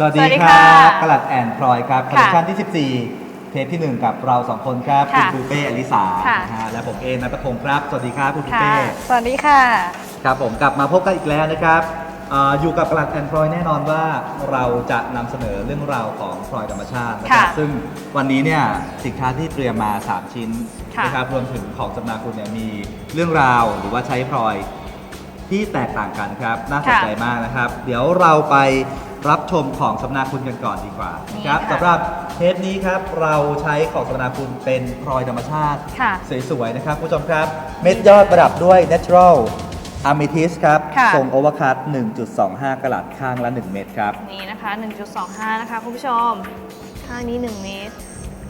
สวัสดีสวัสดีคค่ะรับกลัดแอนพลอยครับคอลเลคชันที่ 14 เทปที่ 1 กับเรา 2 คนครับ คุณค่ะปูเป้อลิสาค่ะนะฮะและผมเอนัทพงศ์ครับ สวัสดีครับคุณปูค่ะเป้ สวัสดีค่ะ ครับผมกลับมาพบกันอีกแล้วนะครับอ่าอยู่กับกลัดแอนพลอยแน่นอนว่าเราจะนำเสนอเรื่องราวของพลอยธรรมชาตินะครับค่ะซึ่งวันนี้เนี่ยสินค้าที่เตรียมมา 3 ชิ้นค่ะนะครับรวมถึงของสำนักคุณเนี่ยมีเรื่องราวหรือว่าใช้พลอยที่แตกต่างกันครับ น่าสนใจมากนะครับ เดี๋ยวเราไป รับชมของสำนักคุณกันก่อนดีกว่านะครับนี่ค่ะสำหรับเทปนี้ครับเราใช้ของสำนักคุณเป็นพลอยธรรมชาติ ค่ะ สวยๆนะครับคุณผู้ชมครับ เม็ดยอดประดับด้วย natural amethyst ครับค่ะ ทรงโอเวอร์คัต1.25 กะลัดข้างละ 1 เม็ดครับ นี่นะคะ 1.25 นะคะคุณผู้ชม ข้างนี้ 1 เมตร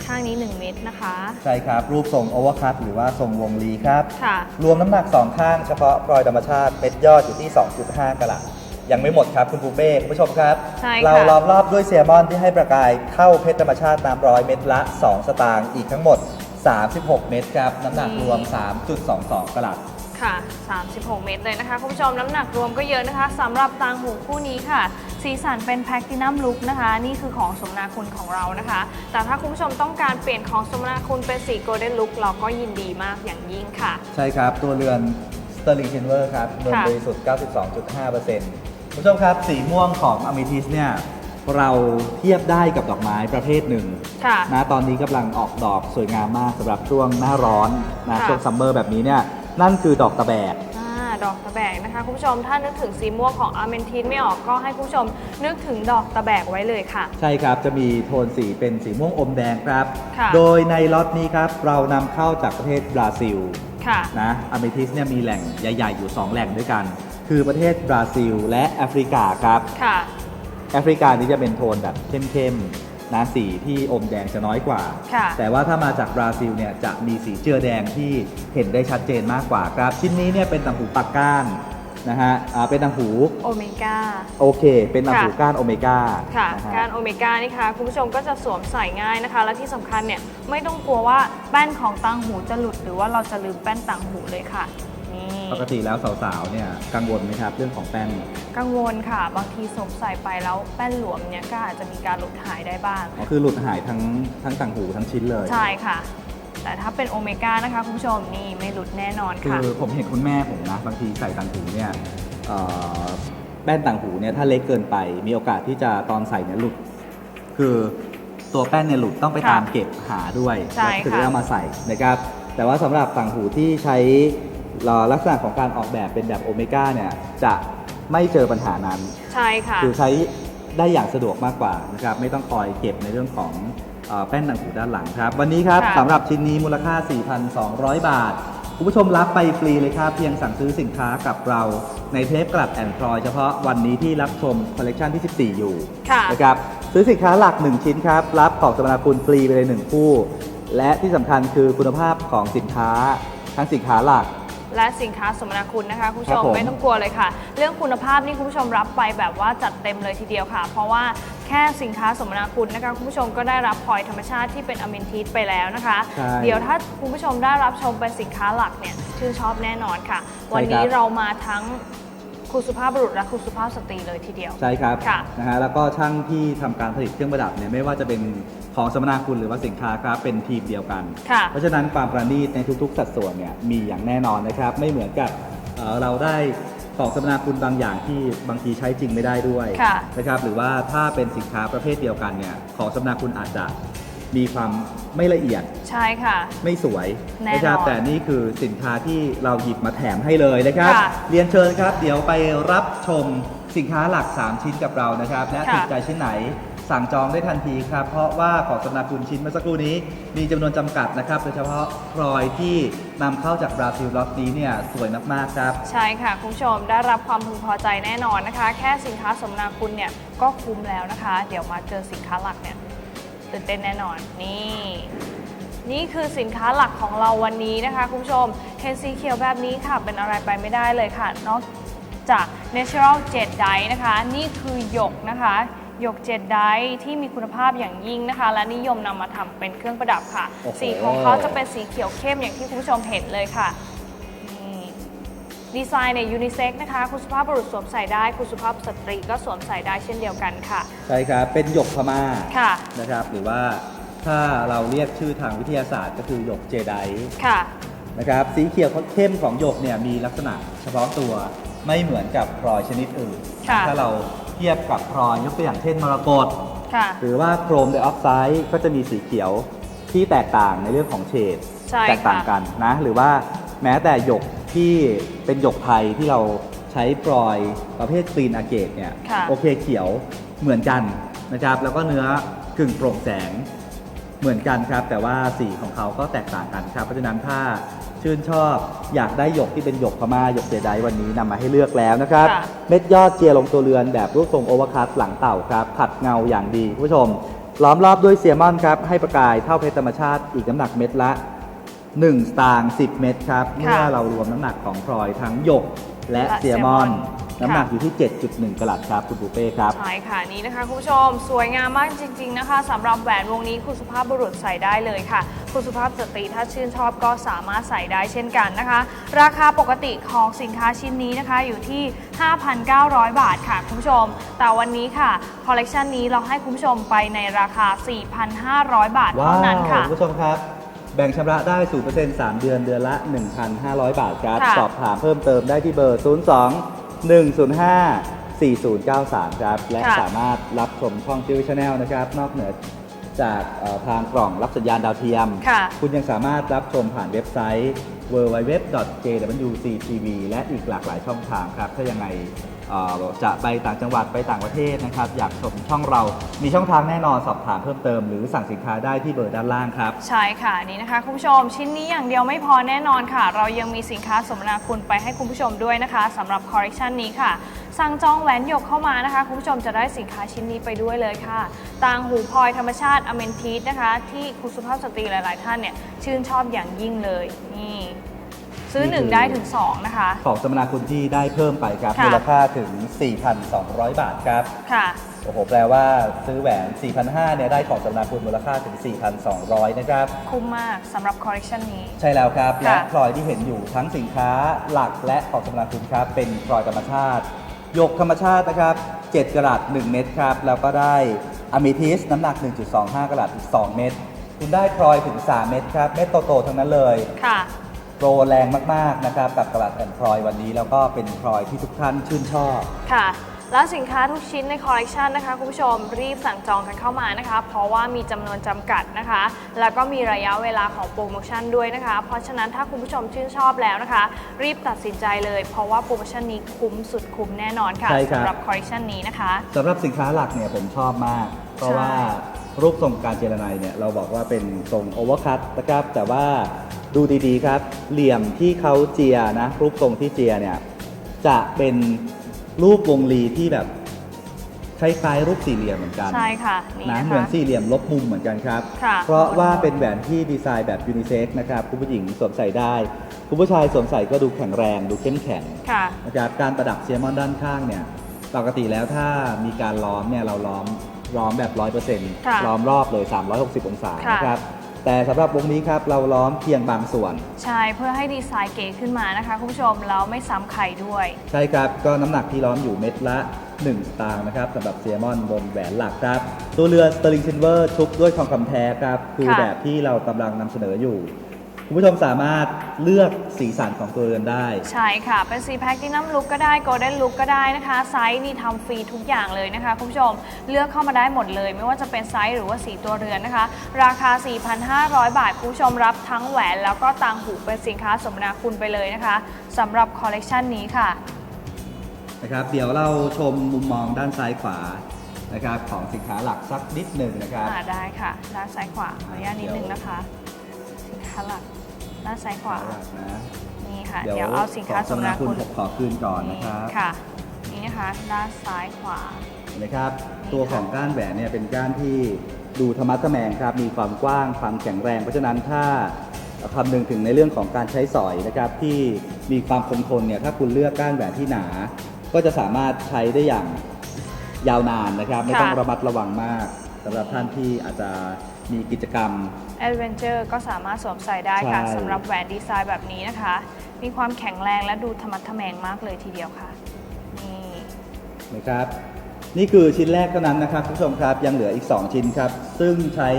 ข้างนี้ 1 เมตรนะคะ ใช่ครับ รูปทรงโอเวอร์คัตหรือว่าทรงวงลีครับ ค่ะ รวมน้ำหนัก 2 ข้างเฉพาะพลอยธรรมชาติเม็ดยอดอยู่ที่ 2.5 กะลัด ยังไม่หมดครับคุณปูเป้คุณผู้ชมครับ ใช่ค่ะ เราล้อมรอบด้วยเซียมอนที่ให้ประกายเข้าเพชรธรรมชาติน้ำร้อยเม็ดละ 2 สตางค์อีกทั้งหมด 36 เม็ดครับ น้ำหนักรวม 3.22กะลัดค่ะ 36 เมตรเลยนะคะ คุณผู้ชมน้ำหนักรวมก็เยอะนะคะสำหรับต่างหูคู่นี้ค่ะ สีสันเป็นแพคตินัมลุกนะคะ นี่คือของสมนาคุณของเรานะคะ แต่ถ้าคุณผู้ชมต้องการเปลี่ยนของสมนาคุณเป็นสีโกลเด้นลุกเราก็ยินดีมากอย่างยิ่งค่ะ ใช่ครับ ตัวเรือนสเตอร์ลิง s ิ l เวอร์ครับนวลค่ะ บริสุทธิ์ 92.5%คุณ ผู้ชมครับสีม่วงของอ m ม t ทิสเนี่ยเราเทียบได้กับดอกไม้ประเภทหนึ่งค่ะนะตอนนี้กำลังออกดอกสวยงามมากสำหรับช่วงหน้าร้อนนะค่ะ ช่วงซัมเมอร์แบบนี้เนี่ยนั่นคือดอกตะแบก อ่าดอกตะแบกนะคะคุณผู้ชมถ้านึกถึงสีม่วงของอาร์เมนทินไม่ออกก็ให้คุณผู้ชมนึกถึงดอกตะแบกไว้เลยค่ะ ใช่ครับ จะมีโทนสีเป็นสีม่วงอมแดงครับ ค่ะ โดยในล็อตนี้ครับเรานำเข้าจากประเทศบราซิลค่ะ นะอเมทิสเนี่ยมีแหล่งใหญ่ ๆ อยู่ 2 แหล่งด้วยกัน คือประเทศบราซิล และแอฟริกาครับค่ะแอฟริกานี่จะเป็นโทนแบบเข้มๆนะสีที่อมแดงจะน้อยกว่าค่ะแต่ว่าถ้ามาจากบราซิลเนี่ยจะมีสีเจือแดงที่เห็นได้ชัดเจนมากกว่าครับ ชิ้นนี้เนี่ยเป็นต่างหูปักก้านนะฮะอ่าเป็นต่างหูโอเมก้าโอเค เป็นต่างหูค่ะก้านโอเมก้าค่ะนะฮะการโอเมก้านี่ค่ะคุณผู้ชมก็จะสวมใส่ง่ายนะคะ และที่สำคัญเนี่ยไม่ต้องกลัวว่าแป้นของต่างหูจะหลุดหรือว่าเราจะลืมแป้นต่างหูเลยค่ะนี่ ปกติแล้วสาวๆเนี่ยกังวลไหมครับเรื่องของแป้น กังวลค่ะ บางทีสวมใส่ไปแล้วแป้นหลวมเนี่ยก็อาจจะมีการหลุดหายได้บ้าง อ๋อคือหลุดหายทั้งทั้งต่างหูทั้งชิ้นเลย ใช่ค่ะ แต่ถ้าเป็นโอเมก้านะคะคุณผู้ชมนี่ไม่หลุดแน่นอนคืค่ะอผมเห็นคุณแม่ผมนะบางทีใส่ต่างหูเนี่ยเอ่อแป้นต่างหูเนี่ยถ้าเล็กเกินไป มีโอกาสที่จะตอนใส่เนี่ยหลุด คือตัวแป้นเนี่ยหลุดต้องไปค่ะตามเก็บหาด้วยใช่แล้วถึงค่ะ จะเอามาใส่นะครับแต่ว่าสำหรับต่างหูที่ใช้เอ่อ ลักษณะของการออกแบบเป็นแบบโอเมก้าเนี่ยจะไม่เจอปัญหานั้น ใช่ค่ะคือใช้ได้อย่างสะดวกมากกว่านะครับไม่ต้องคอยเก็บในเรื่องของเอ่อแป้นต่างหูด้านหลังครับ วันนี้ครับค่ะสำหรับชิ้นนี้มูลค่า 4,200 บาท คุณผู้ชมรับไปฟรีเลยครับ เพียงสั่งซื้อสินค้ากับเราในเทปกลัดแอนด์พลอยเฉพาะวันนี้ที่รับชมคอลเลกชันที่ 14 อยู่ค่ะนะครับซื้อสินค้าหลัก 1 ชิ้นครับ รับของสมนาคุณฟรีไปเลย 1 คู่ และที่สำคัญคือคุณภาพของสินค้าทั้งสินค้าหลัก และสินค้าสมนาคุณนะคะคุณผู้ครัชบมผม ไม่ต้องกลัวเลยค่ะ เรื่องคุณภาพนี่คุณผู้ชมรับไปแบบว่าจัดเต็มเลยทีเดียวค่ะ เพราะว่าแค่สินค้าสมนาคุณนะคะคุณผู้ชมก็ได้รับพลอยธรรมชาติที่เป็นอเมนทิสไปแล้วนะคะ ใช่เดี๋ยวถ้าคุณผู้ชมได้รับชมเป็นสินค้าหลักเนี่ยชื่นชอบแน่นอนค่ะ วันนี้ครับ เรามาทั้งคุณสุภาพบุรุษและคุณสุภาพสตรีเลยทีเดียว ใช่ครับค่ะนะฮะแล้วก็ช่างที่ทำการผลิตเครื่องประดับเนี่ยไม่ว่าจะเป็นของสมนาคุณหรือว่าสินค้าครับเป็นทีมเดียวกัน ค่ะ เพราะฉะนั้นความประณีตในทุกๆ สัดส่วนเนี่ยมีอย่างแน่นอนนะครับ ไม่เหมือนกับเอ่อเราได้ของสมนาคุณบางอย่างที่บางทีใช้จริงไม่ได้ด้วยค่ะ นะครับหรือว่าถ้าเป็นสินค้าประเภทเดียวกันเนี่ยของสมนาคุณอาจจะมีความไม่ละเอียด ใช่ค่ะ ไม่สวยแน่นอนนะครับแต่นี่คือสินค้าที่เราหยิบมาแถมให้เลยนะครับ ค่ะเรียนเชิญครับ เดี๋ยวไปรับชมสินค้าหลัก 3 ชิ้นกับเรานะครับและค่ะติดใจชิ้นไหน สั่งจองได้ทันทีครับ เพราะว่าของสำนักคุณชิ้นเมื่อสักครู่นี้ มีจำนวนจำกัดนะครับ โดยเฉพาะพลอยที่นำเข้าจากบราซิลล็อตนี้เนี่ยสวยมากๆครับ ใช่ค่ะ คุณผู้ชมได้รับความพึงพอใจแน่นอนนะคะ แค่สินค้าสมนาคุณเนี่ยก็คุ้มแล้วนะคะ เดี๋ยวมาเจอสินค้าหลักเนี่ยตื่นเต้นแน่นอนนี่ นี่คือสินค้าหลักของเราวันนี้นะคะ คุณผู้ชมเห็นสีเขียวแบบนี้ค่ะ เป็นอะไรไปไม่ได้เลยค่ะนอกจาก Natural Jet Dye นะคะ นี่คือหยกนะคะ หยกเจ็ดไดที่มีคุณภาพอย่างยิ่งนะคะ และนิยมนำมาทำเป็นเครื่องประดับค่ะ โอ้โห สีของเขาจะเป็นสีเขียวเข้มอย่างที่คุณผู้ชมเห็นเลยค่ะนี่ดีไซน์เนี่ยยูนิเซ็กนะคะ คุณสุภาพบุรุษสวมใส่ได้ คุณสุภาพสตรีก็สวมใส่ได้เช่นเดียวกันค่ะ ใช่ครับ เป็นหยกพม่าค่ะ นะครับ หรือว่าถ้าเราเรียกชื่อทางวิทยาศาสตร์ก็คือหยกเจไดค่ะ นะครับ สีเขียวเข้มของหยกเนี่ยมีลักษณะเฉพาะตัวไม่เหมือนกับพลอยชนิดอื่น ค่ะ ถ้าเรา เทียบกับพลอยยกตัวอย่างเช่นมรกตค่ะ หรือว่าโครมไดออกไซด์ก็จะมีสีเขียวที่แตกต่างในเรื่องของเฉดใช่แตกต่างค่ะกันนะ หรือว่าแม้แต่หยกที่เป็นหยกไทยที่เราใช้ปลอยประเภทกรีนอาเกตเนี่ยค่ะโอเคเขียวเหมือนกันนะครับ แล้วก็เนื้อกึ่งโปร่งแสงเหมือนกันครับ แต่ว่าสีของเขาก็แตกต่างกันครับ เพราะฉะนั้นถ้า ชื่นชอบ อยากได้หยกที่เป็นหยกพม่าหยกเจไดวันนี้นำมาให้เลือกแล้วนะครับ ค่ะ เม็ดยอดเจียลงตัวเรือนแบบรูปทรงโอเวอร์คัตหลังเต่าครับขัดเงาอย่างดีคุณผู้ชม ล้อมรอบด้วยเซียมอนครับ ให้ประกายเท่าเพชรธรรมชาติอีกน้ำหนักเม็ดละ 1 สตางค์10 เม็ดครับ เมื่อเรารวมน้ำหนักของพลอยทั้งหยกและและเซียมอน เซียมอน น้ำหนักค่ะอยู่ที่ 7.1กรัตครับคุณปูเป้ครับ ใช่ค่ะนี่นะคะคุณผู้ชม สวยงามมากจริง ๆนะคะสำหรับแหวนวงนี้คุณสุภาพบุรุษใส่ได้เลยค่ะ คุณสุภาพสตรีถ้าชื่นชอบก็สามารถใส่ได้เช่นกันนะคะ ราคาปกติของสินค้าชิ้นนี้นะคะอยู่ที่ 5,900 บาทค่ะคุณผู้ชม แต่วันนี้ค่ะคอลเลกชันนี้เราให้คุณผู้ชมไปในราคา 4,500 บาทว้าเท่าวนั้นค่ะ คุณผู้ชมครับ แบ่งชำระได้ 0% 3 เดือน เดือนละ 1,500 บาทครับ ค่ะ สอบถามเพิ่มเติมได้ที่เบอร์ 02 105 4093 ครับ และค่ะสามารถรับชมช่องทีวีชาแนลนะครับ นอกเหนือจากเอ่อทางกล่องรับสัญญาณดาวเทียม ค่ะ คุณยังสามารถรับชมผ่านเว็บไซต์ www.jwctv และอีกหลากหลายช่องทางครับ ถ้ายังไงจะไปต่างจังหวัดไปต่างประเทศนะครับ อยากชมช่องเรา มีช่องทางแน่นอนสอบถามเพิ่มเติมหรือสั่งสินค้าได้ที่เบอร์ด้านล่างครับ ใช่ค่ะนี่นะคะ คุณผู้ชมชิ้นนี้อย่างเดียวไม่พอแน่นอนค่ะ เรายังมีสินค้าสมนาคุณไปให้คุณผู้ชมด้วยนะคะสำหรับคอลเลคชันนี้ค่ะ สั่งจองแหวนหยกเข้ามานะคะ คุณผู้ชมจะได้สินค้าชิ้นนี้ไปด้วยเลยค่ะ ต่างหูพลอยธรรมชาติอเมนทีสนะคะ ที่คุณสุภาพสตรีหลาย ๆ ท่านเนี่ยชื่นชอบอย่างยิ่งเลยนี่ซื้อนี่คือ1ได้ถึง 2 นะคะ ของสมนาคุณที่ได้เพิ่มไปครับค่ะ มูลค่าถึง 4,200 บาทครับ ค่ะ โอ้โห แปลว่าซื้อแหวน 4,500เนี่ยได้ของสมนาคุณมูลค่าถึง 4,200 นะครับ คุ้มมากสำหรับคอลเลคชันนี้ ใช่แล้วครับ และค่ะ พลอยที่เห็นอยู่ทั้งสินค้าหลักและของสมนาคุณครับ เป็นพลอยธรรมชาติ หยกธรรมชาตินะครับ 7 กรัต1 เม็ดครับ แล้วก็ได้อะมิทิสน้ำหนัก 1.25 กรัตอีก 2 เม็ดคุณได้พลอยถึง 3 เม็ดครับ เม็ดโตๆทั้งนั้นเลย ค่ะ โปรแรงมาก ๆ นะครับ กับกระดาษแผ่นพลอยวันนี้ แล้วก็เป็นพลอยที่ทุกท่านชื่นชอบ ค่ะ แล้วสินค้าทุกชิ้นในคอลเลกชันนะคะคุณผู้ชมรีบสั่งจองกันเข้ามานะคะ เพราะว่ามีจำนวนจำกัดนะคะ แล้วก็มีระยะเวลาของโปรโมชั่นด้วยนะคะ เพราะฉะนั้นถ้าคุณผู้ชมชื่นชอบแล้วนะคะ รีบตัดสินใจเลย เพราะว่าโปรโมชั่นนี้คุ้มสุดคุ้มแน่นอนค่ะใช่ครับ สำหรับคอลเลกชันนี้นะคะ สำหรับสินค้าหลักเนี่ยผมชอบมาก เพราะใช่ว่ารูปทรงการเจรไนเนี่ยเราบอกว่าเป็นทรงโอเวอร์คัตนะครับ แต่ว่าดูดีๆครับ เหลี่ยมที่เขาเจียนะรูปทรงที่เจียเนี่ยจะเป็น รูปวงรีที่แบบคล้ายๆรูปสี่เหลี่ยมเหมือนกันใช่ค่ะนี่นะนะเหมือนคะ สี่เหลี่ยมลบมุมเหมือนกันครับ ค่ะเพราะว่าเป็นแหวนที่ดีไซน์แบบยูนิเซ็กนะครับคุณผู้หญิงสวมใส่ได้คุณผู้ชายสวมใส่ก็ดูแข็งแรงดูเข้มแข็ง ค่ะ นะครับการประดับเซียมอนด้านข้างเนี่ยปกติแล้วถ้ามีการล้อมเนี่ยเราล้อมล้อมแบบ 100%ค่ะล้อมรอบเลย 360 องศาค่ะนะครับ แต่สำหรับวงนี้ครับเราล้อมเพียงบางส่วน ใช่เพื่อให้ดีไซน์เก๋ขึ้นมานะคะคุณผู้ชมแล้วไม่ซ้ำใครด้วย ใช่ครับ ก็น้ำหนักที่ล้อมอยู่เม็ดละ 1 สตางค์นะครับสำหรับเซียมอนบนแหวนหลักครับ ตัวเรือสเตอร์ลิงซินเวอร์ชุบด้วยทองคำแท้ครับ คือค่ะ แบบที่เรากำลังนำเสนออยู่ คุณผู้ชมสามารถเลือกสีสันของตัวเรือนได้ ใช่ค่ะ เป็นสีแพ็กที่น้ำลุกก็ได้โกลเด้นลุกก็ได้นะคะ ไซส์นี่ทำฟรีทุกอย่างเลยนะคะ คุณผู้ชมเลือกเข้ามาได้หมดเลย ไม่ว่าจะเป็นไซส์หรือว่าสีตัวเรือนนะคะ ราคา 4,500 บาท คุณผู้ชมรับทั้งแหวนแล้วก็ต่างหูเป็นสินค้าสมนาคุณไปเลยนะคะสำหรับคอลเลกชันนี้ค่ะนะครับ เดี๋ยวเราชมมุมมองด้านซ้ายขวานะครับของสินค้าหลักสักนิดหนึ่งนะครับอ่าได้ค่ะ ด้านซ้ายขวาขออนุญาตนิดนึงนะคะ สินค้าหลัก ด้านซ้ายขวาหลักนะนี่ค่ะ เดี๋ยวเอาสินค้าสมนาคุณขอคืนก่อนนะครับ ค่ะ นี่นะคะ ด้านซ้ายขวา เห็นไหมครับ ตัวของก้านแหวนเนี่ยเป็นก้านที่ดูธรรมะทะแมงครับ มีความกว้าง ความแข็งแรง เพราะฉะนั้นถ้าคำนึงถึงในเรื่องของการใช้สอยนะครับที่มีความคงทนเนี่ยถ้าคุณเลือกก้านแหวนที่หนา ก็จะสามารถใช้ได้อย่างยาวนานนะครับ ไม่ต้องค่ะระมัดระวังมากำหรับท่านที่อาจจะมีกิจกรรม แอดเวนเจอร์ก็สามารถสวมใส่ได้ค่ะใช่ สำหรับแหวนดีไซน์แบบนี้นะคะ มีความแข็งแรงและดูธรรมัดทะแมงมากเลยทีเดียวค่ะ นี่ นะครับ นี่คือชิ้นแรกเท่านั้นนะครับคุณผู้ชมครับยังเหลืออีก 2 ชิ้นครับ ซึ่งใช้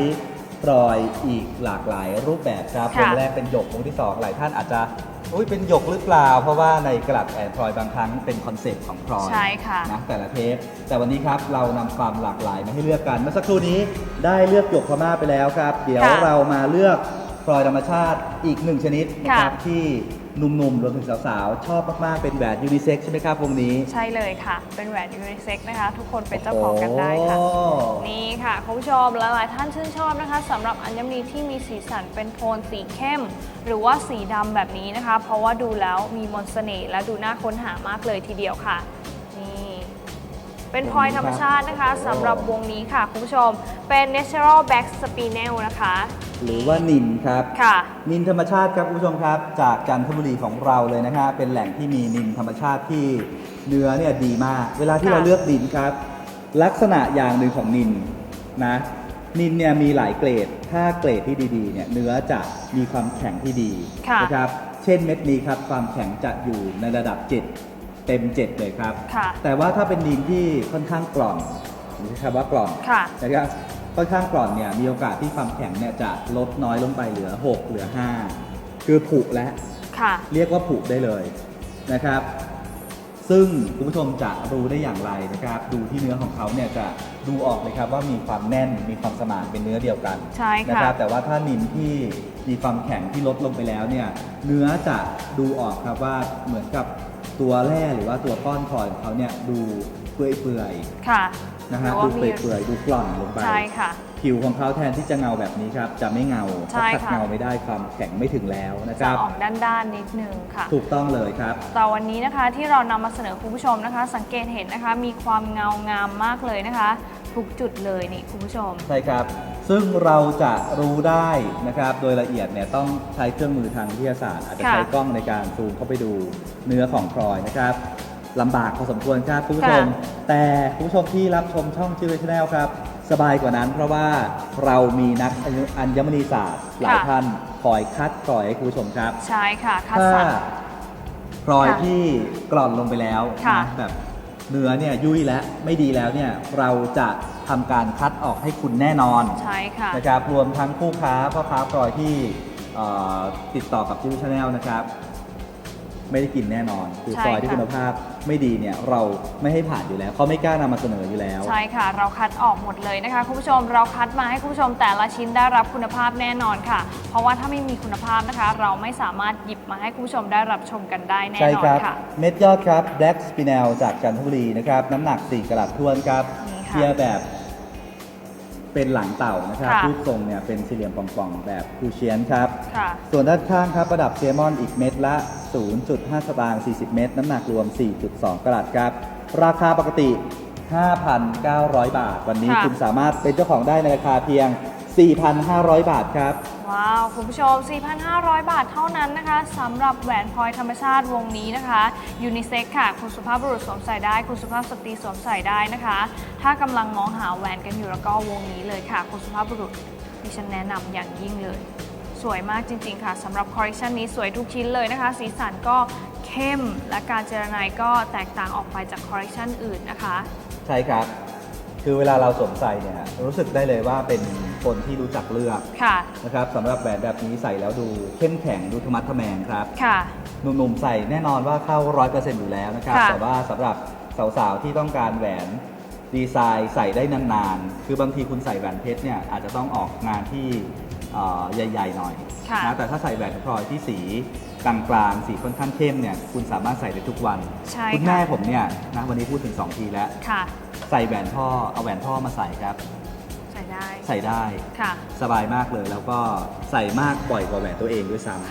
พลอยอีกหลากหลายรูปแบบครับค่ะวงแรกเป็นหยกวงที่ 2 หลายท่านอาจจะ อุ้ยเป็นหยกหรือเปล่า เพราะว่าในกระดาษแอนพลอยบางครั้งเป็นคอนเซ็ปต์ของพลอยใช่ค่ะนะแต่ละเทปแต่วันนี้ครับเรานำความหลากหลายมาให้เลือกกันเมื่อสักครู่นี้ได้เลือกหยกพม่าไปแล้วครับ เดี๋ยวค่ะเรามาเลือกพลอยธรรมชาติอีกหนึ่งชนิดนะครับค่ะ ที่ หนุ่มๆรวมถึงสาวๆ ชอบมาก ๆ เป็นแหวนยูนิเซ็กใช่ไหมครับวงนี้ ใช่เลยค่ะ เป็นแหวนยูนิเซ็กนะคะ ทุกคนเป็นเจ้าของกันได้ค่ะ โอ้ นี่ค่ะคุณผู้ชมหลายๆท่านชื่นชอบนะคะสำหรับอัญมณีที่มีสีสันเป็นโทนสีเข้ม หรือว่าสีดำแบบนี้นะคะ เพราะว่าดูแล้วมีมนต์เสน่ห์และดูน่าค้นหามากเลยทีเดียวค่ะ นี่เป็นพลอยธรรมชาตินะคะสำหรับวงนี้ค่ะคุณผู้ชมเป็น natural back spinel นะคะ หรือว่านินครับ ค่ะ นินธรรมชาติครับคุณผู้ชมครับ จากจันทบุรีของเราเลยนะฮะเป็นแหล่งที่มีนินธรรมชาติที่เนื้อเนี่ยดีมาก เวลาที่ค่ะเราเลือกนินครับ ลักษณะอย่างหนึ่งของนินนะนินเนี่ยมีหลายเกรด ถ้าเกรดที่ดีๆเนี่ยเนื้อจะมีความแข็งที่ดีค่ะนะครับ เช่นเม็ดนี้ครับความแข็งจะอยู่ในระดับ 7 เต็ม 7 เลยครับ ค่ะ แต่ว่าถ้าเป็นนินที่ค่อนข้างกร่อนหรือใช้คำว่ากร่อน ค่ะ นะครับ ค่อนข้างกร่อนเนี่ยมีโอกาสที่ความแข็งเนี่ยจะลดน้อยลงไปเหลือ 6 เหลือ 5 คือผุแล้วค่ะ เรียกว่าผุได้เลยนะครับ ซึ่งคุณผู้ชมจะรู้ได้อย่างไรนะครับ ดูที่เนื้อของเขาเนี่ยจะดูออกเลยครับว่ามีความแน่นมีความสมานเป็นเนื้อเดียวกันใช่ค่ะ นะครับ แต่ว่าถ้านินที่มีความแข็งที่ลดลงไปแล้วเนี่ยเนื้อจะดูออกครับว่าเหมือนกับตัวแร่หรือว่าตัวก้อนพลอยของเขาเนี่ยดูเปื่อยๆ ค่ะ นะฮะหรือดูว่ามีเปื่อยๆดูกร่อนลงไป ใช่ค่ะผิวของเขาแทนที่จะเงาแบบนี้ครับ จะไม่เงาใช่ถ้าขัดค่ะ เงาไม่ได้ความแข็งไม่ถึงแล้วนะคจะรับ ออกด้านๆนิดนึงค่ะ ถูกต้องเลยครับ แต่วันนี้นะคะที่เรานำมาเสนอคุณผู้ชมนะคะ สังเกตเห็นนะคะมีความเงางามมากเลยนะคะ ทุกจุดเลยนี่คุณผู้ชม ใช่ครับ ซึ่งเราจะรู้ได้นะครับ โดยละเอียดเนี่ยต้องใช้เครื่องมือทางวิทยาศาสตร์ อาจจะค่ะ ใช้กล้องในการซูมเข้าไปดูเนื้อของพลอยนะครับ ลำบากพอสมควรครับคุณผู้ชมค่ะแต่คุณผู้ชมที่รับชมช่องจิวเวชแนลครับ สบายกว่านั้น เพราะว่าเรามีนักอัญมณีศาสตร์หลายท่านคอยคัดกรอยให้คุณผู้ชมครับ ใช่ค่ะ คัดถ้าสรรพลอยค่ะที่กร่อนลงไปแล้วค่ะนะแบบเนื้อเนี่ยยุ่ยและไม่ดีแล้วเนี่ยเราจะทำการคัดออกให้คุณแน่นอน ใช่ค่ะนะครับรวมทั้งผู้ค้าพ่อค้าพลอยที่เอ่อติดต่อกับจิวชาแนลนะครับ ไม่ได้กินแน่นอน คือใช่พลอยที่ค่ะคุณภาพไม่ดีเนี่ยเราไม่ให้ผ่านอยู่แล้วเขาไม่กล้านำมาเสนออยู่แล้ว ใช่ค่ะ เราคัดออกหมดเลยนะคะคุณผู้ชมเราคัดมาให้คุณผู้ชมแต่ละชิ้นได้รับคุณภาพแน่นอนค่ะ เพราะว่าถ้าไม่มีคุณภาพนะคะ เราไม่สามารถหยิบมาให้คุณผู้ชมได้รับชมกันได้แน่ใช่นอคนรับค่ะเม็ดยอดครับ Black Spinel จากจันทบุรีนะครับน้ำหนัก 4กะรัตทวนครับนี่ค่ะเทียร์แบบ เป็นหลังเต่านะครับค่ะรูปทรงเนี่ยเป็นสี่เหลี่ยมป่องๆ แบบคูเชียนครับ ค่ะ ส่วนด้านข้างครับประดับเซมอนอีกเม็ดละ 0.5 สตางค์ 40 เม็ดน้ำหนักรวม 4.2กะรัตครับ ราคาปกติ 5,900 บาท วันนี้ค่ะ คุณสามารถเป็นเจ้าของได้ในราคาเพียง 4,500 บาทครับ ว้าว คุณผู้ชม 4,500 บาทเท่านั้นนะคะสำหรับแหวนพลอยธรรมชาติวงนี้นะคะยูนิเซ็กค่ะ คุณสุภาพบุรุษสวมใส่ได้ คุณสุภาพสตรีสวมใส่ได้นะคะ ถ้ากำลังมองหาแหวนกันอยู่แล้วก็วงนี้เลยค่ะ คุณสุภาพบุรุษดิฉันแนะนำอย่างยิ่งเลย สวยมากจริง ๆ ค่ะสำหรับคอลเลคชันนี้สวยทุกชิ้นเลยนะคะ สีสันก็เข้มและการเจรไนก็แตกต่างออกไปจากคอลเลคชันอื่นนะคะ ใช่ครับ คือเวลาเราสวมใส่เนี่ยรู้สึกได้เลยว่าเป็น คนที่รู้จักเลือกค่ะ นะครับสำหรับแหวนแบบนี้ใส่แล้วดูเข้มแข็งดูธรรมัดทะแมงครับค่ะ หนุ่มๆใส่แน่นอนว่าเข้าร้อยเปอร์เซ็นต์อยู่แล้วนะครับ ค่ะ แต่ว่าสำหรับสาวๆที่ต้องการแหวนดีไซน์ใส่ได้นานๆ คือบางทีคุณใส่แหวนเพชรเนี่ยอาจจะต้องออกงานที่เอ่อใหญ่ ๆ หน่อยค่ะนะแต่ถ้าใส่แหวนพลอยที่สีกลางๆสีค่อนข้างเข้มเนี่ยคุณสามารถใส่ได้ทุกวัน ใช่คุณค่ะแม่ผมเนี่ยนะวันนี้พูดถึง2ทีแล้ว ค่ะ ใส่แหวนพ่อเอาแหวนพ่อมาใส่ครับใส่ ได้ใส่ได้ ค่ะ สบายมากเลย แล้วก็ใส่มากบ่อยกว่าแหวนตัวเองด้วยซ้ำ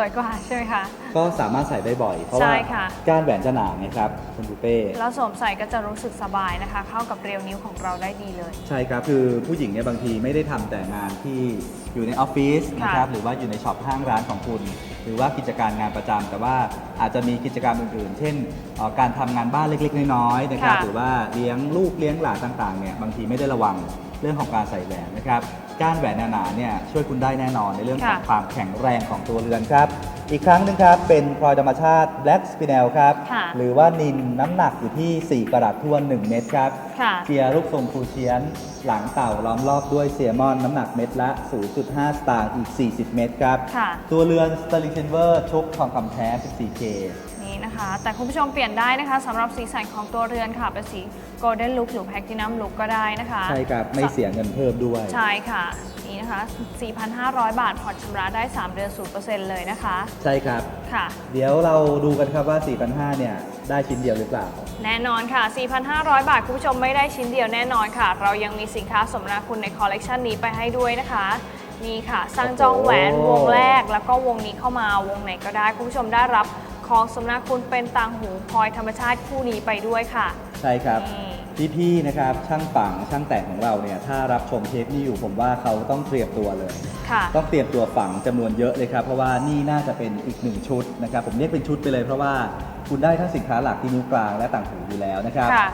สวยกว่าใช่ไหมคะก็สามารถใส่ได้บ่อย เพราะใช่ว่าค่ะ ก้านแหวนจะหนาไงครับคุณปูเป้ แล้วสวมใส่ก็จะรู้สึกสบายนะคะ เข้ากับเรียวนิ้วของเราได้ดีเลย ใช่ครับ คือผู้หญิงเนี่ยบางทีไม่ได้ทำแต่งานที่อยู่ในออฟฟิศค่ะนะครับหรือว่าอยู่ในช็อปห้างร้านของคุณ หรือว่ากิจการงานประจำแต่ว่าอาจจะมีกิจกรรมอื่นๆ เช่นเอ่อการทำงานบ้านเล็กๆ น้อยๆนะครับ ค่ะหรือว่าเลี้ยงลูกเลี้ยงหลานต่างๆเนี่ยบางทีไม่ได้ระวัง เรื่องของการใส่แหวนนะครับก้านแหวนหนาๆเนี่ยช่วยคุณได้แน่นอนในเรื่องของค่ะความแข็งแรงของตัวเรือนครับ อีกครั้งหนึงครับ เป็นพลอยธรรมชาติ Black Spinel ครับค่ะหรือว่านินน้ำหนักอยู่ที่ 4กรัตทวน1เม็ดครับค่ะเจียรูปทรงคูเชียน หลังเต่าล้อมรอบด้วยเซียมอนน้ำหนักเม็ดละ 0.5 สตางค์อีก 40 เม็ดครับค่ะตัวเรือนสเตอร์ลิงเชนเวอร์ชุบทองคำแท้ 14K นี่นะคะ แต่คุณผู้ชมเปลี่ยนได้นะคะสำหรับสีสันของตัวเรือนค่ะเป็นสี Golden Look หรือ Platinum Look ก็ได้นะคะใช่ครับไม่เสียเงินเพิ่มด้วย ใช่ค่ะ นี่นะคะ 4,500 บาทผ่อนชำระได้ 3 เดือน 0%เลยนะคะ ใช่ครับ ค่ะ เดี๋ยวเราดูกันครับว่า 4,500 เนี่ย ได้ชิ้นเดียวหรือเปล่า แน่นอนค่ะ 4,500 บาท คุณผู้ชมไม่ได้ชิ้นเดียวแน่นอนค่ะ เรายังมีสินค้าสมนาคุณในคอลเลกชันนี้ไปให้ด้วยนะคะนี่ค่ะสั่งจองแหวนวงแรกแล้วก็วงนี้เข้ามาวงไหนก็ได้ คุณผู้ชมได้รับ ของสมนาคุณเป็นต่างหูพลอยธรรมชาติคู่นี้ไปด้วยค่ะใช่ครับ นี่พี่ๆนะครับช่างฝังช่างแต่งของเราเนี่ยถ้ารับชมเทปนี้อยู่ผมว่าเขาต้องเตรียมตัวเลย ค่ะ ต้องเตรียมตัวฝังจำนวนเยอะเลยครับ เพราะว่านี่น่าจะเป็นอีกหนึ่งชุดนะครับ ผมเรียกเป็นชุดไปเลยเพราะว่าคุณได้ทั้งสินค้าหลักที่นิ้วกลางและต่างหูอยู่แล้วนะครับ ค่ะ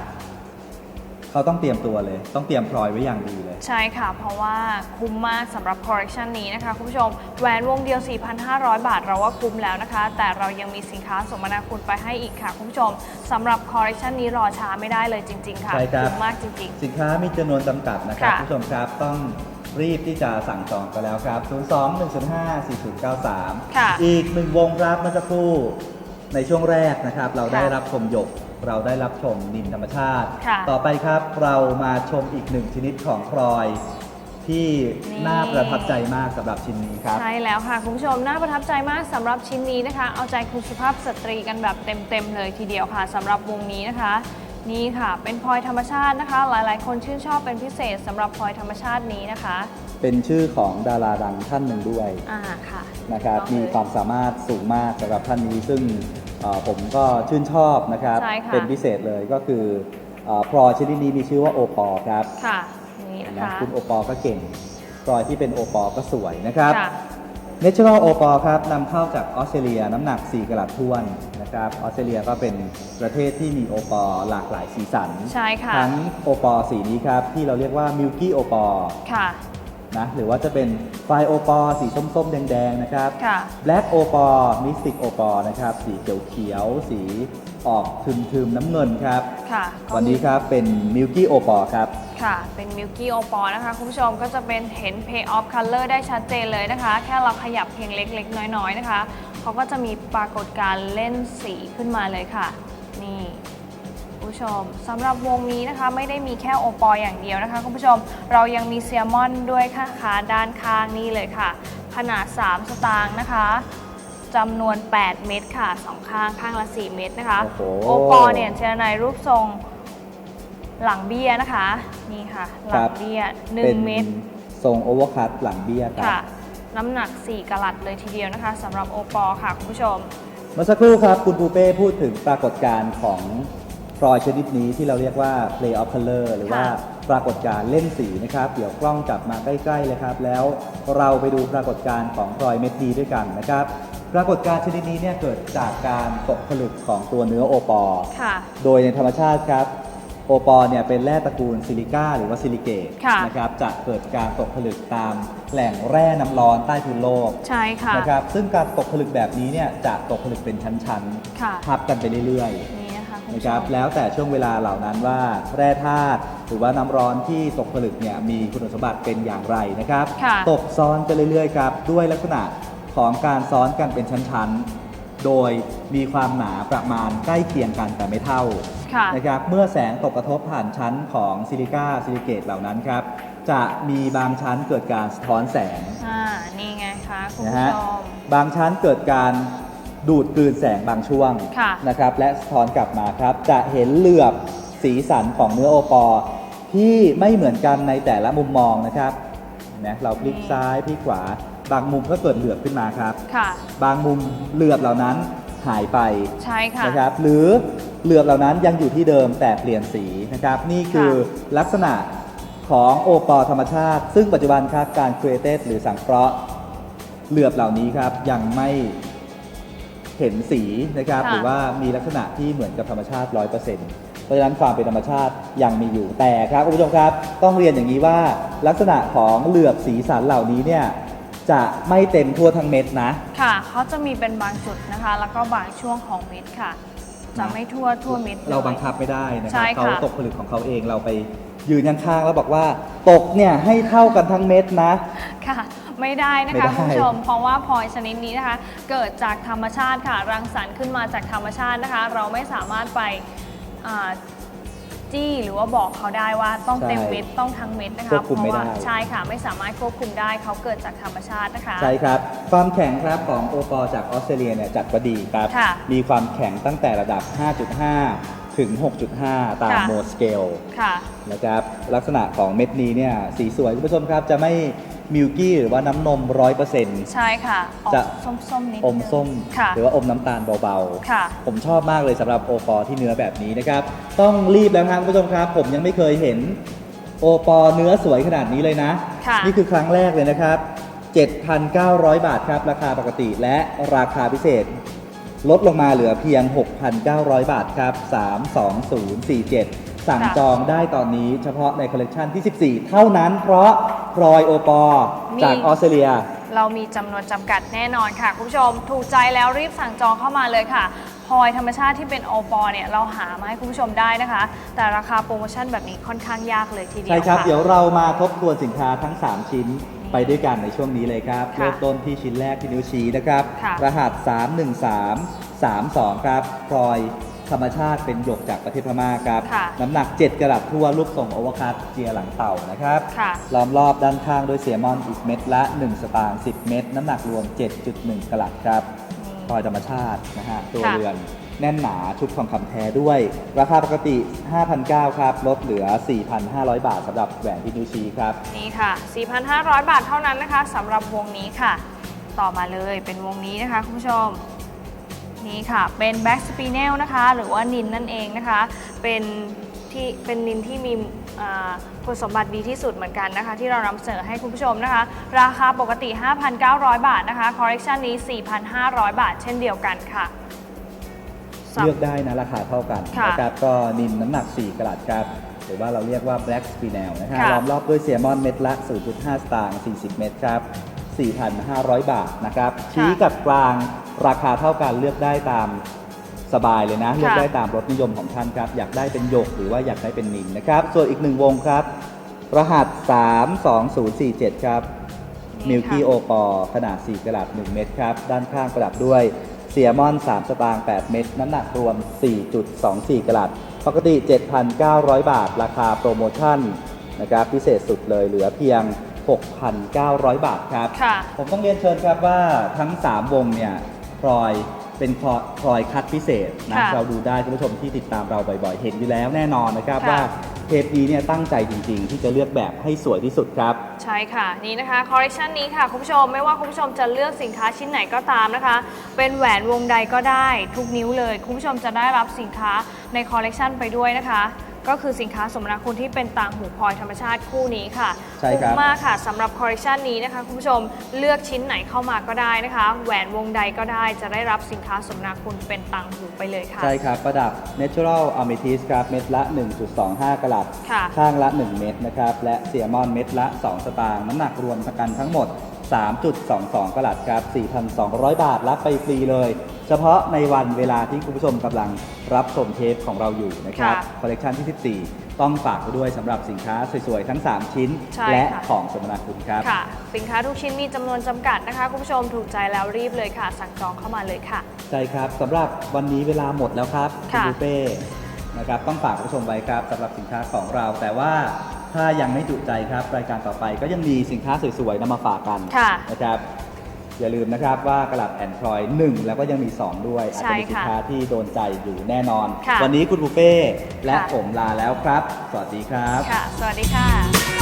เขาต้องเตรียมตัวเลย ต้องเตรียมพลอยไว้อย่างดีเลย ใช่ค่ะ เพราะว่าคุ้มมากสำหรับคอลเลกชันนี้นะคะ คุณผู้ชมแหวนวงเดียว 4,500 บาทเราว่าคุ้มแล้วนะคะ แต่เรายังมีสินค้าสมนาคุณไปให้อีกค่ะ คุณผู้ชมสำหรับคอลเลกชันนี้รอช้าไม่ได้เลยจริง ๆ ค่ะใช่ครับ คุ้มมากจริง สินค้ามีจำนวนจำกัดนะครับค่ะผู้ชมครับต้องรีบที่จะสั่งจองกันแล้วครับ 02 105 4093 ค่ะอีกหนึ่งวงครับเมื่อสักครู่ในช่วงแรกนะครับ เราได้ค่ะรับชมหยก เราได้รับชมนินธรรมชาติ ค่ะต่อไปครับเรามาชมอีกหนึ่งชนิดของพลอย ที่นี่ น่าประทับใจมากสำหรับชิ้นนี้ครับ ใช่แล้วค่ะ คุณผู้ชมน่าประทับใจมากสำหรับชิ้นนี้นะคะ เอาใจคุณสุภาพสตรีกันแบบเต็มๆเลยทีเดียวค่ะสำหรับวงนี้นะคะ นี่ค่ะ เป็นพลอยธรรมชาตินะคะ หลายๆ คนชื่นชอบเป็นพิเศษสำหรับพลอยธรรมชาตินี้นะคะเป็นชื่อของดาราดังท่านหนึ่งด้วยอ่าค่ะนะครับต้องเลยมีความสามารถสูงมากสำหรับท่านนี้ซึ่ง เอ่อผมก็ชื่นชอบนะครับ ใช่ค่ะ เป็นพิเศษเลยก็คือเอ่อพลอยชนิดนี้มีชื่อว่าโอปอล์ครับค่ะนี่นะนะคะคุณโอปอล์ก็เก่งพลอยที่เป็นโอปอล์ก็สวยนะครับ ค่ะ Natural โอปอล์ครับนำเข้าจากออสเตรเลียน้ำหนัก 4กะลัดท้วนนะครับออสเตรเลียก็เป็นประเทศที่มีโอปอล์หลากหลายสีสัน ใช่ค่ะ ทั้งโอปอล์สีนี้ครับ ที่เราเรียกว่ามิลกี้โอปอล์ค่ะ นะหรือว่าจะเป็นไฟโอปอล์สีส้มๆ แดง ๆ นะครับ ค่ะ Black โอปอล์มิสติกโอปอล์นะครับ สีเขียวๆสีออกทึมๆ น้ำเงินครับ ค่ะก็วันนี้ครับเป็นมิลกี้โอปอล์ครับ ค่ะ เป็น Milky o p a l นะคะ คุณผู้ชมก็จะเป็นเห็น Pay Off Color ได้ชัดเจนเลยนะคะ แค่เราขยับเพียงเล็กๆ น้อย ๆ นะคะ เขาก็จะมีปรากฏการณ์เล่นสีขึ้นมาเลยค่ะ นี่ คุณผู้ชมสำหรับวงนี้นะคะไม่ได้มีแค่โอปอลอย่างเดียวนะคะคุณผู้ชมเรายังมีเซียมอนด้วยค่ะขาด้านข้างนี่เลยค่ะ ขนาด 3 สตางค์นะคะจำนวน 8 เม็ดค่ะสองข้างข้างละ 4 เม็ดนะคะ โอ้โห โอปอลเนี่ยเจรนายรูปทรงหลังเบี้ยนะคะ นี่ค่ะ หลังเบี้ยเป็น1เม็ดทรงโอเวอร์คัตหลังเบี้ยครับค่ะ น้ำหนัก 4กะลัดเลยทีเดียวนะคะสำหรับโอปอลค่ะคุณผู้ชม เมื่อสักครู่ครับคุณปูเป้พูดถึงปรากฏการณ์ของ พลอยชนิดนี้ที่เราเรียกว่า play of color หรือว่าค่ะปรากฏการณ์เล่นสีนะครับ เดี๋ยวกล้องจับมาใกล้ๆเลยครับ แล้วเราไปดูปรากฏการณ์ของพลอยเม็ดดีด้วยกันนะครับปรากฏการณ์ชนิดนี้เนี่ยเกิดจากการตกผลึกของตัวเนื้อโอปอล์ค่ะโดยในธรรมชาติครับโอปอล์เนี่ยเป็นแร่ตระกูลซิลิก้าหรือว่าซิลิเกตค่ะนะครับจะเกิดการตกผลึกตามแหล่งแร่น้ำร้อนใต้พื้นโลกใช่ค่ะนะครับซึ่งการตกผลึกแบบนี้เนี่ยจะตกผลึกเป็นชั้นค่ะๆทับกันไปเรื่อยนี่นะคะคุณๆผู้ นะชครับมแล้วแต่ช่วงเวลาเหล่านั้นว่าแร่ธาตุหรือว่าน้ำร้อนที่ตกผลึกเนี่ยมีคุณสมบัติเป็นอย่างไรนะครับ ค่ะ ตกซ้อนกันเรื่อยๆครับด้วยลักษณะของการซ้อนกันเป็นชั้นๆ โดยมีความหนาประมาณใกล้เคียงกันแต่ไม่เท่า ค่ะ นะครับเมื่อแสงตกกระทบผ่านชั้นของซิลิก้าซิลิเกตเหล่านั้นครับ จะมีบางชั้นเกิดการสะท้อนแสงอ่า นี่ไงคะคุณนะผู้ฮะชม บางชั้นเกิดการ ดูดกลืนแสงบางช่วงค่ะ นะครับ และสะท้อนกลับมาครับ จะเห็นเหลือบสีสันของเนื้อโอปอล์ที่ไม่เหมือนกันในแต่ละมุมมองนะครับเห็นะเราพลิกซ้ายพลิกขวา บางมุมก็เกิดเหลือบขึ้นมาครับ ค่ะ บางมุมเหลือบเหล่านั้นหายไป ใช่ค่ะ นะครับหรือเหลือบเหล่านั้นยังอยู่ที่เดิมแต่เปลี่ยนสีนะครับ นี่คือลักษณะขของโอปอธรรมชาติ ซึ่งปัจจุบันครับการครีเอเตหรือสังเคราะห์เหลือบเหล่านี้ครับยังไม่ เห็นสีนะครับค่ะหรือว่ามีลักษณะที่เหมือนกับธรรมชาติ 100%เพราะฉะนั้นความเป็นธรรมชาติยังมีอยู่แต่ครับคุณผู้ชมครับ ต้องเรียนอย่างนี้ว่าลักษณะของเหลือบสีสันเหล่านี้เนี่ยจะไม่เต็มทั่วทั้งเม็ดนะ ค่ะ เขาจะมีเป็นบางจุดนะคะ แล้วก็บางช่วงของเม็ดค่ะ จะไม่ทั่วทั่วเม็ดลย เราบังคับไม่ได้นะคใช่รับค่ะ เขาตกผลึกของเขาเองเราไปยืนข้างๆแล้วบอกว่า ตกเนี่ยให้เท่ากันทั้งเม็ดนะ ค่ะ ไม่ได้นะไม่คะได้คุณผู้ชม เพราะว่าพลอยชนิดนี้นะคะ เกิดจากธรรมชาติค่ะ รังสรรค์ขึ้นมาจากธรรมชาตินะคะ เราไม่สามารถไปอ่าจี้หรือว่าบอกเขาได้ว่าต้องเต็มเม็ดต้องทั้งเม็ดนะคะควบคุมไม่เพได้ราะว่าใช่ค่ะไม่สามารถควบคุมได้เขาเกิดจากธรรมชาตินะคะ ใช่ครับ ความแข็งครับของโอปอจากออสเตรเลียเนี่ยจัดว่าดีครับค่ะมีความแข็งตั้งแต่ระดับ 5.5 ถึง 6.5 ตามค่ะโมสเกลค่ะนะครับลักษณะของเม็ดนี้เนี่ยสีสวยคุณผู้ชมครับจะไม่ มิลกี้หรือว่าน้ำนม100%ใช่ค่ะออกจะ ส้มๆนิดนึงอมส้ม ค่ะ หรือว่าอมน้ำตาลเบาค่ะ ๆ ผมชอบมากเลยสำหรับโอปอที่เนื้อแบบนี้นะครับ ต้องรีบแล้วครับคุณผู้ชมครับ ผมยังไม่เคยเห็นโอปอเนื้อสวยขนาดนี้เลยนะ ค่ะ นี่คือครั้งแรกเลยนะครับ 7,900 บาทครับ ราคาปกติและราคาพิเศษ ลดลงมาเหลือเพียง 6,900 บาทครับ 32047 สั่งค่ะจองได้ตอนนี้เฉพาะในคอลเลกชันที่ 14 เท่านั้นเพราะพลอยโอปอมีจากออสเตรเลีย เรามีจำนวนจำกัดแน่นอนค่ะ คุณผู้ชมถูกใจแล้วรีบสั่งจองเข้ามาเลยค่ะพลอยธรรมชาติที่เป็นโอปอเนี่ยเราหามาให้คุณผู้ชมได้นะคะ แต่ราคาโปรโมชั่นแบบนี้ค่อนข้างยากเลยทีเดียวใช่ครับะเดี๋ยวเรามาทบทวนสินค้าทั้ง 3 ชิ้นไปด้วยกันในช่วงนี้เลยครับค่ะเริ่มต้นที่ชิ้นแรกที่นิ้วชี้นะครับค่ะรหัส 31332 ครับพลอย ธรรมชาติเป็นหยกจากประเทศพม่าครับ ค่ะน้ำหนัก 7กะรัตทั่วลูกทรงโอเวอร์คัตเจียหลังเต่านะครับค่ะ ล้อมรอบด้านข้างด้วยเซียมอนอีกเม็ดละ 1 สตางค์10 เม็ดน้ำหนักรวม 7.1กะรัตครับ พลอยธรรมชาตินะฮะตัวค่ะเรือนแน่นหนาชุบทองคำแท้ด้วย ราคาปกติ 5,900ครับ ลดเหลือ 4,500 บาทสำหรับแหวนที่นิ้วชี้ครับ นี่ค่ะ 4,500 บาทเท่านั้นนะคะสำหรับวงนี้ค่ะ ต่อมาเลยเป็นวงนี้นะคะคุณผู้ชม นี่ค่ะเป็นแบ็กสปีเนลนะคะหรือว่านินนั่นเองนะคะเป็นที่เป็นนินที่มีอ่าคุณสมบัติดีที่สุดเหมือนกันนะคะ ที่เรานำเสนอให้คุณผู้ชมนะคะ ราคาปกติ 5,900 บาทนะคะคอร์เรคชันนี้ 4,500 บาท เช่นเดียวกันค่ะสำเลือกได้นะราคาเท่ากันค่ะนะครับก็นินน้ำหนัก 4กะรัตครับหรือว่าเราเรียกว่า Black Spinel นะฮะค่ะล้อมรอบด้วยเซียมอนเม็ดละ 0.5 สตางค์ 40 เม็ดครับ 4,500 บาทนะครับ ชี้กับกลางราคาเท่ากันเลือกได้ตามสบายเลยนะ เลือกได้ตามรสนิยมของท่านครับ อยากได้เป็นหยกหรือว่าอยากได้เป็นนินนะครับ ส่วนอีกหนึ่งวงครับ รหัส 32047 ครับมิลกี้โอปอขนาด 4กะรัต1เม็ดครับ ด้านข้างประดับด้วยเซียมอน 3 สตางค์ 8 เม็ดน้ำหนักรวม 4.24 กะรัตปกติ 7,900 บาท ราคาโปรโมชั่นนะครับ พิเศษสุดเลยเหลือเพียง 6,900 บาทครับ ค่ะ ผมต้องเรียนเชิญครับว่าทั้ง 3 วงเนี่ยพลอยเป็นพลอยพลอยคัดพิเศษนะค่ะเราดูได้คุณผู้ชมที่ติดตามเราบ่อยๆ เห็นอยู่แล้วแน่นอนนะครับค่ะ ว่าเทปนี้เนี่ยตั้งใจจริงๆ ที่จะเลือกแบบให้สวยที่สุดครับ ใช่ค่ะ นี่นะคะคอลเลคชันนี้ค่ะ คุณผู้ชมไม่ว่าคุณผู้ชมจะเลือกสินค้าชิ้นไหนก็ตามนะคะ เป็นแหวนวงใดก็ได้ ทุกนิ้วเลย คุณผู้ชมจะได้รับสินค้าในคอลเลคชันไปด้วยนะคะ ก็คือสินค้าสมนาคุณที่เป็นต่างหูพลอยธรรมชาติคู่นี้ค่ะใช่ครับ มมากค่ะสำหรับคอลเลคชันนี้นะคะคุณผู้ชมเลือกชิ้นไหนเข้ามาก็ได้นะคะ แหวนวงใดก็ได้จะได้รับสินค้าสมนาคุณเป็นต่างหูไปเลยค่ะ ใช่ครับ ประดับ Natural Amethyst ครับเม็ดละ 1.25กะรัตค่ะ ข้างละ 1 เม็ดนะครับ และเซียมอนเม็ดละ 2 สตางค์น้ำหนักรวมกันทั้งหมด 3.22กะรัตครับ 4,200 บาท รับไปฟรีเลยเฉพาะในวันเวลาที่คุณผู้ชมกำลังรับชมเทปของเราอยู่นะครับค่ะคอลเลกชันที่ 14 ต้องฝากไปด้วยสำหรับสินค้าสวยๆ ทั้ง 3 ชิ้น ใช่และค่ะ ของสมนาคุณครับ ค่ะ สินค้าทุกชิ้นมีจำนวนจำกัดนะคะ คุณผู้ชมถูกใจแล้วรีบเลยค่ะ สั่งจองเข้ามาเลยค่ะ ใช่ครับสำหรับวันนี้เวลาหมดแล้วครับณค่ะบุฟเฟ่นะครับต้องฝากคุณผู้ชมไว้ครับสำหรับสินค้าของเรา แต่ว่าถ้ายังไม่จุใจครับ รายการต่อไปก็ยังมีสินค้าสวยๆนำมาฝากกันค่ะ นะครับ อย่าลืมนะครับว่ากระลับแอนทรอยหนึ่งแล้วก็ยังมี 2 ด้วย อาจใช่จะมีสินค่ะค้าที่โดนใจอยู่แน่นอน ค่ะวันนี้คุณบุฟเฟ่และค่ะ ผมลาแล้วครับ สวัสดีครับ ค่ะ สวัสดีค่ะ